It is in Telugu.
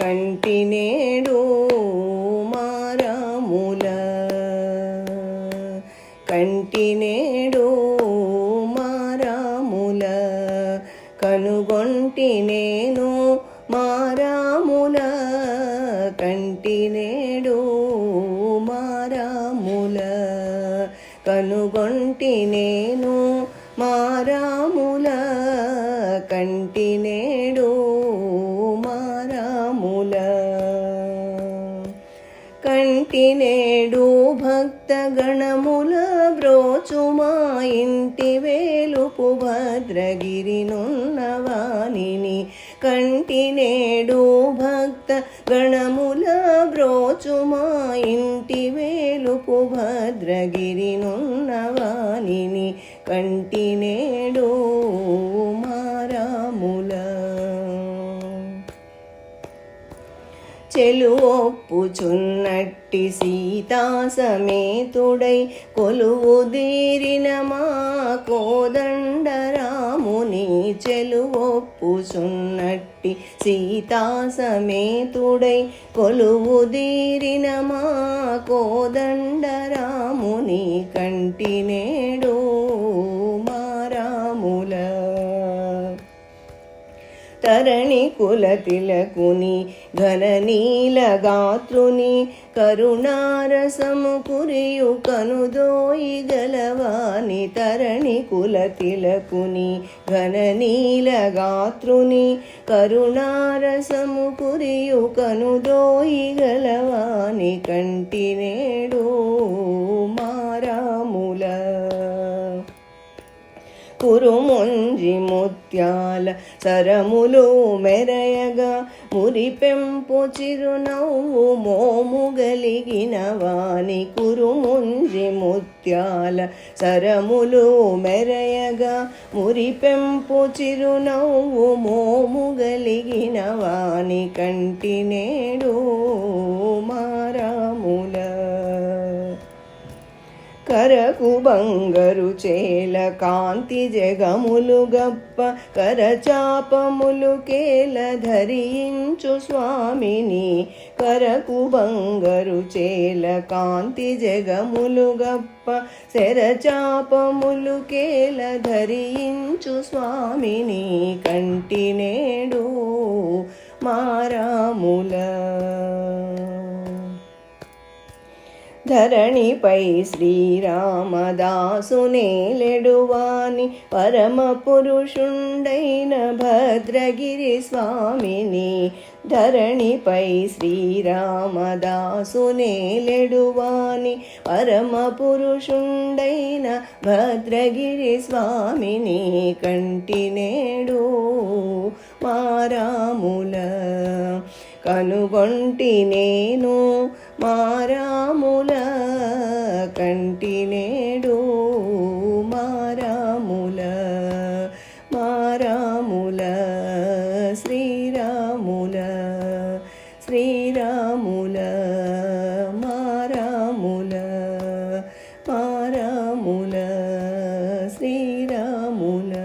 కంటినేడు మారాముల. కంటినేడు మారాముల. కనుగొంటి నేను మారాముల. కంటినేడు మారాముల. కనుగొంటి నేను కంటినేడు మారాముల. కంటినేడు భక్త గణముల బ్రోచుమా ఇంటి వేలుపు భద్రగిరినున్నవాణిని కంటినేడు భక్త గణముల బ్రోచుమా ఇంటి వేలుపు భద్రగిరినున్నవాణిని కంటినేడు మారాముల చెలువొప్పుచున్నట్టి సీతా సమేతుడై కొలువు దీరిన మా కోదండరాముని చెలువొప్పుచున్నట్టి సీతా సమేతుడై కొలువు దీరిన మా కోదండరాముని కంటినే తరణి కుల తిలకుని ఘన నీల గాత్రుని కరుణారసము కురియు కనుదోయి గలవాని తరణి కుల తిలకుని ఘన నీల గాత్రుని కరుణారసము కురియు కనుదోయి గలవాని కంటినేడు మారాముల కురుముంజి ముత్యాల సరములు మెరయగా మురిపెంపు చిరునవ్వు మోము గలిగిన వాని కురుముంజి ముత్యాల సరములు మెరయగా మురిపెంపు చిరునవ్వు మోము గలిగిన కంటి కంటినేడు కరకు బంగరు చేల కాంతి జగములు గప్ప కరచాపములు కేల ధరించు స్వామిని. కరకు బంగరు చేల కాంతి జగములు గప్ప శరచాపములు కేల ధరించు స్వామిని. కంటినేడు మారాముల ధరణిపై శ్రీరామదాసునేలెడువాని పరమ పురుషుండైన భద్రగిరి స్వామిని ధరణిపై శ్రీరామదాసునేలెడువాని పరమ పురుషుండైన భద్రగిరి స్వామిని కంటినేడు మారాముల కనుగొంటి నేను మారాముల కంటినేడు. మారాముల మారాముల శ్రీరాముల శ్రీరాముల మారాముల మారాముల శ్రీరాముల.